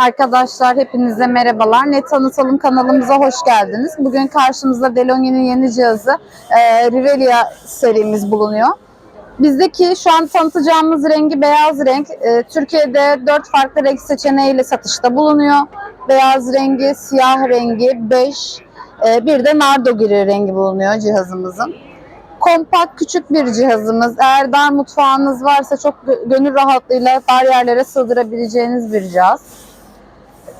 Arkadaşlar hepinize merhabalar. Ne tanıtalım kanalımıza hoş geldiniz. Bugün karşımızda Delonghi'nin yeni cihazı e, Rivelia serimiz bulunuyor. Bizdeki şu an tanıtacağımız rengi beyaz renk. E, Türkiye'de 4 farklı renk seçeneğiyle satışta bulunuyor. Beyaz rengi, siyah rengi, bej, e, bir de nardo gri rengi bulunuyor cihazımızın. Kompakt küçük bir cihazımız. Eğer dar mutfağınız varsa çok gö- gönül rahatlığıyla dar yerlere sığdırabileceğiniz bir cihaz.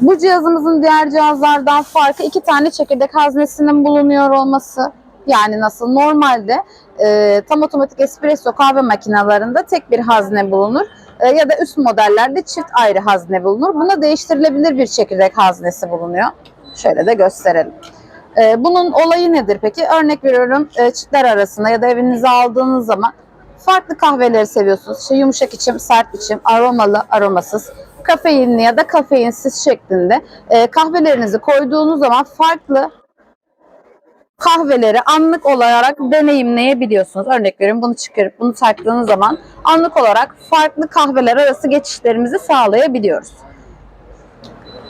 Bu cihazımızın diğer cihazlardan farkı iki tane çekirdek haznesinin bulunuyor olması. Yani nasıl normalde e, tam otomatik espresso kahve makinelerinde tek bir hazne bulunur E, ya da üst modellerde çift ayrı hazne bulunur. Buna değiştirilebilir bir çekirdek haznesi bulunuyor. Şöyle de gösterelim. E, bunun olayı nedir peki? Örnek veriyorum e, çiftler arasında ya da evinize aldığınız zaman farklı kahveleri seviyorsunuz. İşte yumuşak içim, sert içim, aromalı, aromasız, kafeinli ya da kafeinsiz şeklinde e, kahvelerinizi koyduğunuz zaman farklı kahveleri anlık olarak deneyimleyebiliyorsunuz. Örnek veriyorum bunu çıkarıp bunu taktığınız zaman anlık olarak farklı kahveler arası geçişlerimizi sağlayabiliyoruz.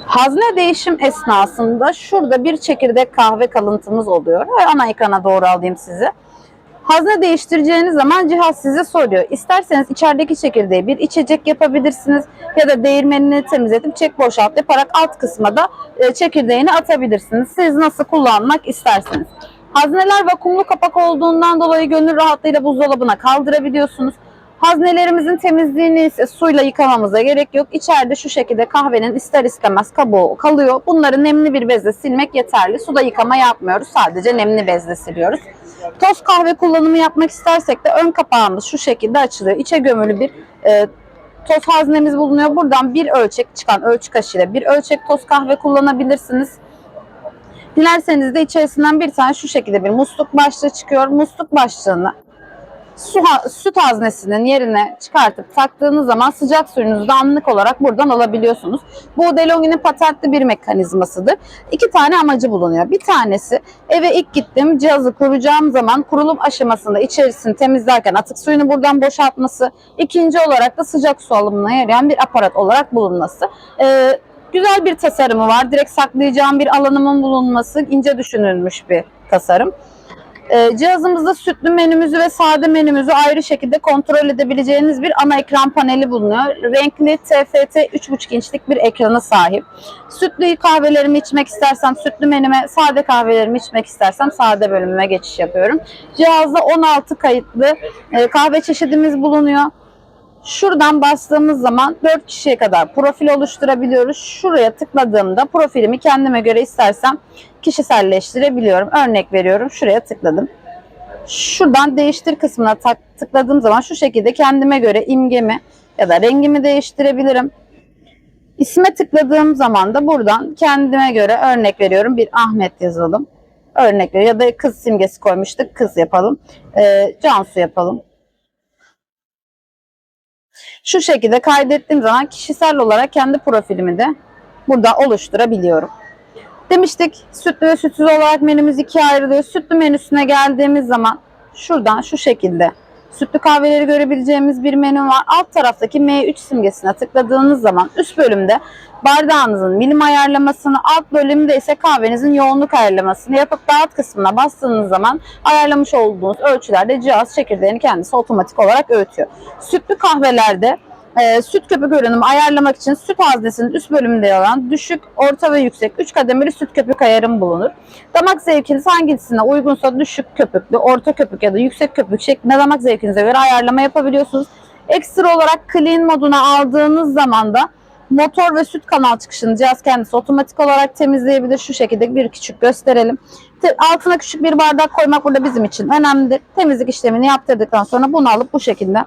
Hazne değişim esnasında şurada bir çekirdek kahve kalıntımız oluyor. Ana ekrana doğru alayım sizi. Hazne değiştireceğiniz zaman cihaz size soruyor. İsterseniz içerideki çekirdeği bir içecek yapabilirsiniz ya da değirmenini temizletip çek boşalt yaparak alt kısma da e, çekirdeğini atabilirsiniz. Siz nasıl kullanmak isterseniz. Hazneler vakumlu kapak olduğundan dolayı gönül rahatlığıyla buzdolabına kaldırabiliyorsunuz. Haznelerimizin temizliğini ise suyla yıkamamıza gerek yok. İçeride şu şekilde kahvenin ister istemez kabuğu kalıyor. Bunları nemli bir bezle silmek yeterli. Suda yıkama yapmıyoruz. Sadece nemli bezle siliyoruz. Toz kahve kullanımı yapmak istersek de ön kapağımız şu şekilde açılıyor. İçe gömülü bir e, toz haznemiz bulunuyor. Buradan bir ölçek çıkan ölçü kaşığıyla bir ölçek toz kahve kullanabilirsiniz. Dilerseniz de içerisinden bir tane şu şekilde bir musluk başlığı çıkıyor. Musluk başlığını su, süt haznesinin yerine çıkartıp taktığınız zaman sıcak suyunuzu da anlık olarak buradan alabiliyorsunuz. Bu DeLonghi'nin patentli bir mekanizmasıdır. İki tane amacı bulunuyor. Bir tanesi eve ilk gittim cihazı kuracağım zaman kurulum aşamasında içerisini temizlerken atık suyunu buradan boşaltması. İkinci olarak da sıcak su alımına yarayan bir aparat olarak bulunması. Ee, güzel bir tasarımı var. Direkt saklayacağım bir alanımın bulunması ince düşünülmüş bir tasarım. Ee, cihazımızda sütlü menümüzü ve sade menümüzü ayrı şekilde kontrol edebileceğiniz bir ana ekran paneli bulunuyor. Renkli TFT 3.5 inçlik bir ekrana sahip. Sütlü kahvelerimi içmek istersem sütlü menüme, sade kahvelerimi içmek istersem sade bölümüme geçiş yapıyorum. Cihazda 16 kayıtlı e, kahve çeşidimiz bulunuyor. Şuradan bastığımız zaman 4 kişiye kadar profil oluşturabiliyoruz. Şuraya tıkladığımda profilimi kendime göre istersem kişiselleştirebiliyorum. Örnek veriyorum. Şuraya tıkladım. Şuradan değiştir kısmına tıkladığım zaman şu şekilde kendime göre imgemi ya da rengimi değiştirebilirim. İsme tıkladığım zaman da buradan kendime göre örnek veriyorum. Bir Ahmet yazalım. Örnek ver ya da kız simgesi koymuştuk. Kız yapalım. Ee, Cansu yapalım. Şu şekilde kaydettiğim zaman kişisel olarak kendi profilimi de burada oluşturabiliyorum. Demiştik sütlü ve sütsüz olarak menümüz ikiye ayrılıyor. Sütlü menüsüne geldiğimiz zaman şuradan şu şekilde sütlü kahveleri görebileceğimiz bir menü var. Alt taraftaki M3 simgesine tıkladığınız zaman üst bölümde bardağınızın milim ayarlamasını, alt bölümde ise kahvenizin yoğunluk ayarlamasını yapıp da alt kısmına bastığınız zaman ayarlamış olduğunuz ölçülerde cihaz çekirdeğini kendisi otomatik olarak öğütüyor. Sütlü kahvelerde e, süt köpük oranımı ayarlamak için süt haznesinin üst bölümünde yer alan düşük, orta ve yüksek 3 kademeli süt köpük ayarım bulunur. Damak zevkiniz hangisine uygunsa düşük köpüklü, orta köpük ya da yüksek köpük şeklinde damak zevkinize göre ayarlama yapabiliyorsunuz. Ekstra olarak clean moduna aldığınız zaman da motor ve süt kanal çıkışını cihaz kendisi otomatik olarak temizleyebilir. Şu şekilde bir küçük gösterelim. Te- Altına küçük bir bardak koymak burada bizim için önemlidir. Temizlik işlemini yaptırdıktan sonra bunu alıp bu şekilde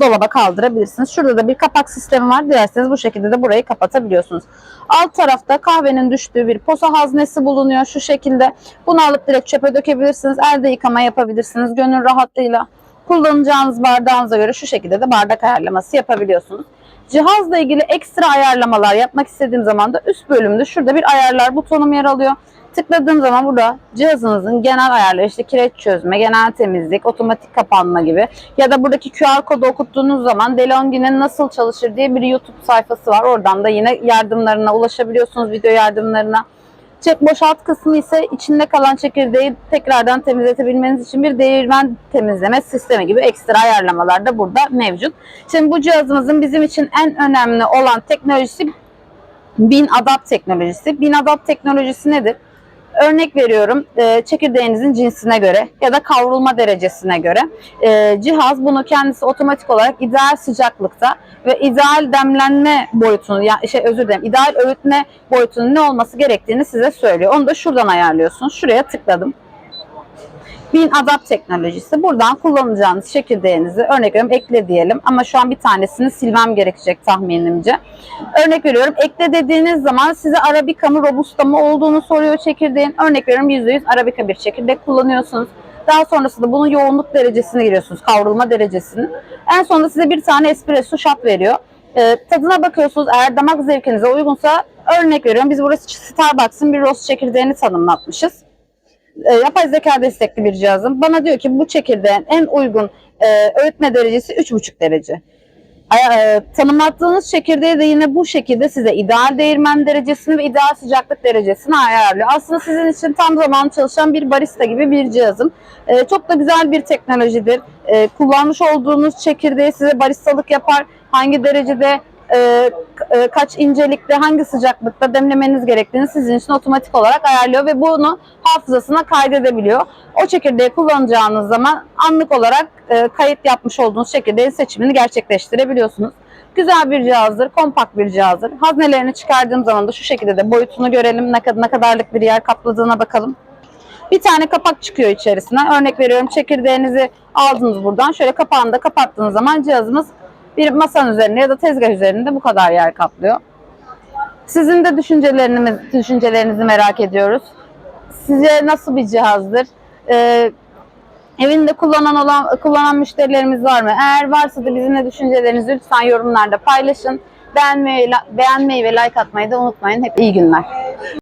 dolaba kaldırabilirsiniz. Şurada da bir kapak sistemi var. Dilerseniz bu şekilde de burayı kapatabiliyorsunuz. Alt tarafta kahvenin düştüğü bir posa haznesi bulunuyor şu şekilde. Bunu alıp direkt çöpe dökebilirsiniz. Elde yıkama yapabilirsiniz gönül rahatlığıyla. Kullanacağınız bardağınıza göre şu şekilde de bardak ayarlaması yapabiliyorsunuz. Cihazla ilgili ekstra ayarlamalar yapmak istediğim zaman da üst bölümde şurada bir ayarlar butonum yer alıyor. Tıkladığım zaman burada cihazınızın genel ayarları işte kireç çözme, genel temizlik, otomatik kapanma gibi ya da buradaki QR kodu okuttuğunuz zaman DeLonghi'nin nasıl çalışır diye bir YouTube sayfası var. Oradan da yine yardımlarına ulaşabiliyorsunuz, video yardımlarına. Çek boşalt kısmı ise içinde kalan çekirdeği tekrardan temizletebilmeniz için bir değirmen temizleme sistemi gibi ekstra ayarlamalar da burada mevcut. Şimdi bu cihazımızın bizim için en önemli olan teknolojisi Bin Adapt teknolojisi. Bin Adapt teknolojisi nedir? Örnek veriyorum e, çekirdeğinizin cinsine göre ya da kavrulma derecesine göre e, cihaz bunu kendisi otomatik olarak ideal sıcaklıkta ve ideal demlenme boyutunu yani şey özür dilerim ideal öğütme boyutunun ne olması gerektiğini size söylüyor. Onu da şuradan ayarlıyorsunuz. Şuraya tıkladım. Bin Adapt teknolojisi. Buradan kullanacağınız çekirdeğinizi örnek veriyorum ekle diyelim ama şu an bir tanesini silmem gerekecek tahminimce. Örnek veriyorum ekle dediğiniz zaman size Arabica mı Robusta mı olduğunu soruyor çekirdeğin. Örnek veriyorum %100 Arabica bir çekirdek kullanıyorsunuz. Daha sonrasında bunun yoğunluk derecesini giriyorsunuz, kavrulma derecesini. En sonunda size bir tane espresso shot veriyor. Ee, tadına bakıyorsunuz eğer damak zevkinize uygunsa örnek veriyorum biz burası Starbucks'ın bir roast çekirdeğini tanımlatmışız e, yapay zeka destekli bir cihazım. Bana diyor ki bu çekirdeğin en uygun e, öğütme derecesi 3,5 derece. E, tanımlattığınız çekirdeği de yine bu şekilde size ideal değirmen derecesini ve ideal sıcaklık derecesini ayarlıyor. Aslında sizin için tam zamanlı çalışan bir barista gibi bir cihazım. E, çok da güzel bir teknolojidir. E, kullanmış olduğunuz çekirdeği size baristalık yapar. Hangi derecede e, e, kaç incelikte, hangi sıcaklıkta demlemeniz gerektiğini sizin için otomatik olarak ayarlıyor ve bunu hafızasına kaydedebiliyor. O çekirdeği kullanacağınız zaman anlık olarak e, kayıt yapmış olduğunuz çekirdeğin seçimini gerçekleştirebiliyorsunuz. Güzel bir cihazdır, kompakt bir cihazdır. Haznelerini çıkardığım zaman da şu şekilde de boyutunu görelim. Ne, kadar, ne kadarlık bir yer kapladığına bakalım. Bir tane kapak çıkıyor içerisinden. Örnek veriyorum çekirdeğinizi aldınız buradan. Şöyle kapağını da kapattığınız zaman cihazımız bir masanın üzerinde ya da tezgah üzerinde bu kadar yer kaplıyor. Sizin de düşünceleriniz, düşüncelerinizi merak ediyoruz. Sizce nasıl bir cihazdır? Ee, evinde kullanan olan kullanan müşterilerimiz var mı? Eğer varsa da bizimle düşüncelerinizi lütfen yorumlarda paylaşın. Beğenmeyi, beğenmeyi ve like atmayı da unutmayın. Hep iyi günler.